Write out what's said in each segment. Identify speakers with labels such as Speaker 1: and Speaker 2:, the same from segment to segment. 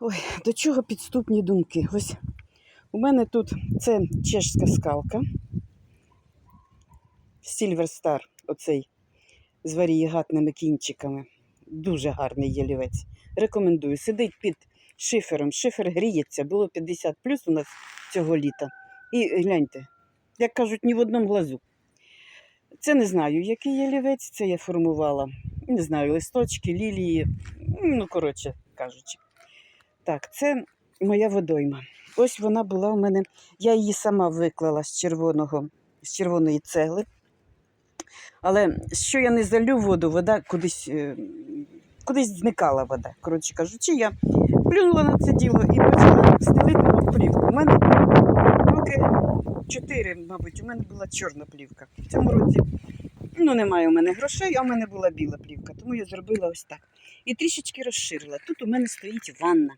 Speaker 1: Ой, до чого підступні думки? Ось у мене тут це чешська скалка. Star, оцей з варієгатними кінчиками. Дуже гарний ялівець. Рекомендую. Сидить під шифером. Шифер гріється, було 50 плюс у нас цього літа. І гляньте, як кажуть, ні в одному глазу. Це не знаю, який ялівець, це я формувала. Не знаю, листочки, лілії, ну, коротше кажучи. Так, це моя водойма. Ось вона була у мене. Я її сама виклала з червоного, з червоної цегли. Але що я не залю воду, вода кудись, е, кудись зникала вода. Коротше кажучи, я плюнула на це діло і почала стелити плівку. У мене роки чотири, мабуть, у мене була чорна плівка. В цьому році ну, немає у мене грошей, а у мене була біла плівка, тому я зробила ось так. І трішечки розширила. Тут у мене стоїть ванна.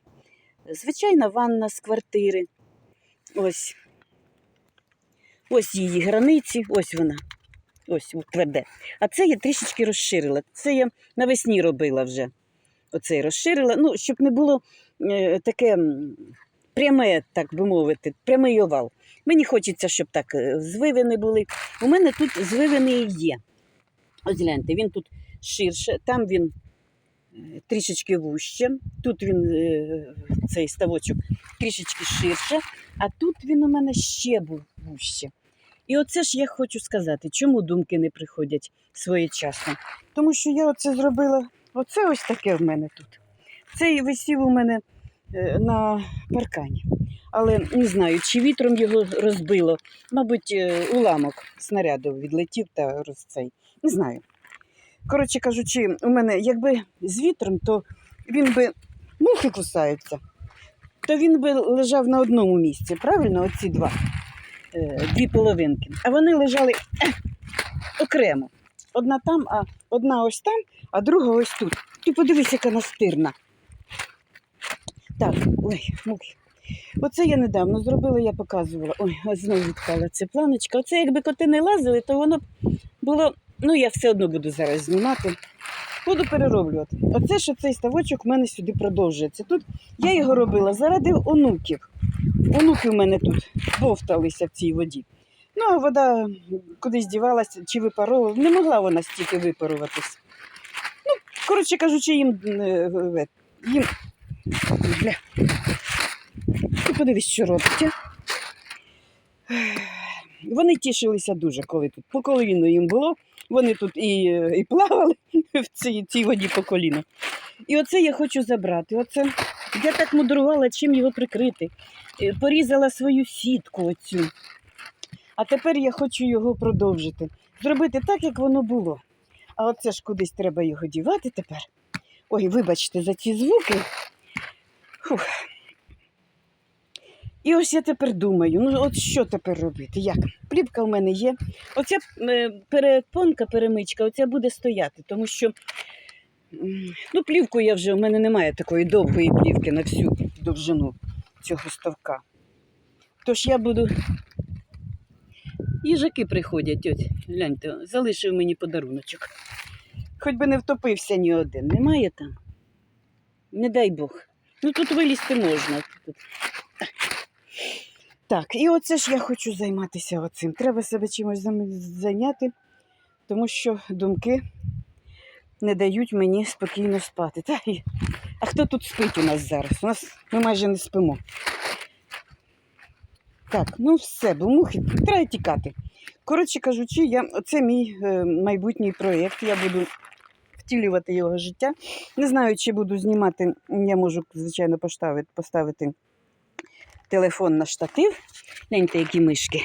Speaker 1: Звичайна ванна з квартири. Ось. Ось її границі, ось вона. Ось тверде. А це я трішечки розширила. Це я навесні робила вже. Оце розширила. Ну, щоб не було е, таке пряме, так би мовити, прямий овал. Мені хочеться, щоб так е, звивини були. У мене тут звивини є. Ось гляньте, він тут ширше, там він трішечки вужче, тут він, е, цей ставочок, трішечки ширше, а тут він у мене ще був вужче. І оце ж я хочу сказати, чому думки не приходять своєчасно. Тому що я оце зробила, оце ось таке в мене тут. Цей висів у мене е, на паркані. Але не знаю, чи вітром його розбило. Мабуть, е, уламок снаряду відлетів та роз цей. Не знаю. Коротше кажучи, у мене якби з вітром, то він би мухи кусаються, то він би лежав на одному місці, правильно, оці два, е, дві половинки. А вони лежали окремо. Одна там, а одна ось там, а друга ось тут. Ти подивись, яка настирна. Так, ой, мухи. Оце я недавно зробила, я показувала. Ой, знову відпала ця планочка. Оце якби коти не лазили, то воно було. Ну, я все одно буду зараз знімати. Буду перероблювати. Оце ж цей ставочок в мене сюди продовжується. Тут я його робила заради онуків. Онуки в мене тут бовталися в цій воді. Ну, а вода кудись дівалася чи випаровувала. Не могла вона стільки випаруватись. Ну, коротше кажучи, їм. е, е, їм... Бля. Ти подивись, що робить. Вони тішилися дуже, коли тут по коліну їм було. Вони тут і, і плавали в цій, цій воді по коліну. І оце я хочу забрати. Оце я так мудрувала, чим його прикрити. Е, Порізала свою сітку оцю. А тепер я хочу його продовжити. Зробити так, як воно було. А оце ж кудись треба його дівати тепер. Ой, вибачте за ці звуки. Фух. І ось я тепер думаю, ну от що тепер робити? Як? Плівка в мене є. Оця е, перепонка, перемичка, оця буде стояти, тому що ну, плівку я вже, у мене немає такої довгої плівки на всю довжину цього ставка. Тож я буду. Їжаки приходять, ось, гляньте, залишив мені подаруночок. Хоч би не втопився ні один. Немає там? Не дай Бог. Ну тут вилізти можна. Так, і оце ж я хочу займатися оцим. Треба себе чимось зайняти, тому що думки не дають мені спокійно спати. Та. А хто тут спить у нас зараз? У нас ми майже не спимо. Так, ну все, бо мухи, треба тікати. Коротше кажучи, я, це мій е, майбутній проєкт. Я буду втілювати його життя. Не знаю, чи буду знімати, я можу, звичайно, поставити, поставити телефон на штатив, гляньте, які мишки.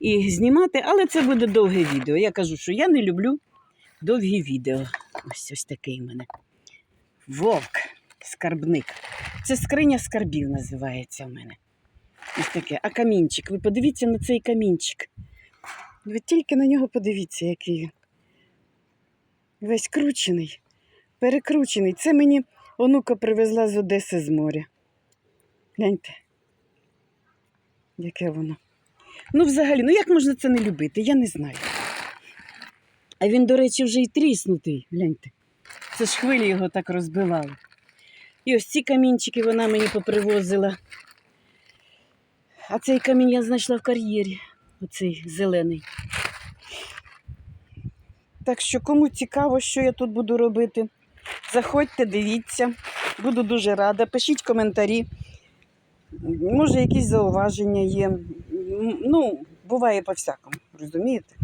Speaker 1: І знімати, але це буде довге відео. Я кажу, що я не люблю довгі відео. Ось ось такий в мене. Вовк, скарбник. Це скриня скарбів називається в мене. Ось таке. А камінчик. Ви подивіться на цей камінчик. Ви тільки на нього подивіться, який. Весь кручений, перекручений. Це мені онука привезла з Одеси з моря. Гляньте, яке воно. Ну, взагалі, ну як можна це не любити? Я не знаю. А він, до речі, вже й тріснутий, гляньте. Це ж хвилі його так розбивали. І ось ці камінчики вона мені попривозила. А цей камінь я знайшла в кар'єрі. Оцей зелений. Так що, кому цікаво, що я тут буду робити, заходьте, дивіться. Буду дуже рада. Пишіть коментарі. Може, якісь зауваження є. Ну, буває по-всякому, розумієте?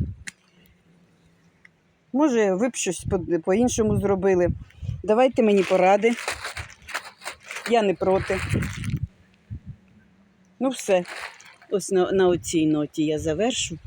Speaker 1: Може, ви б щось по- по-іншому зробили. Давайте мені поради. Я не проти. Ну, все. Ось на, на оцій ноті я завершу.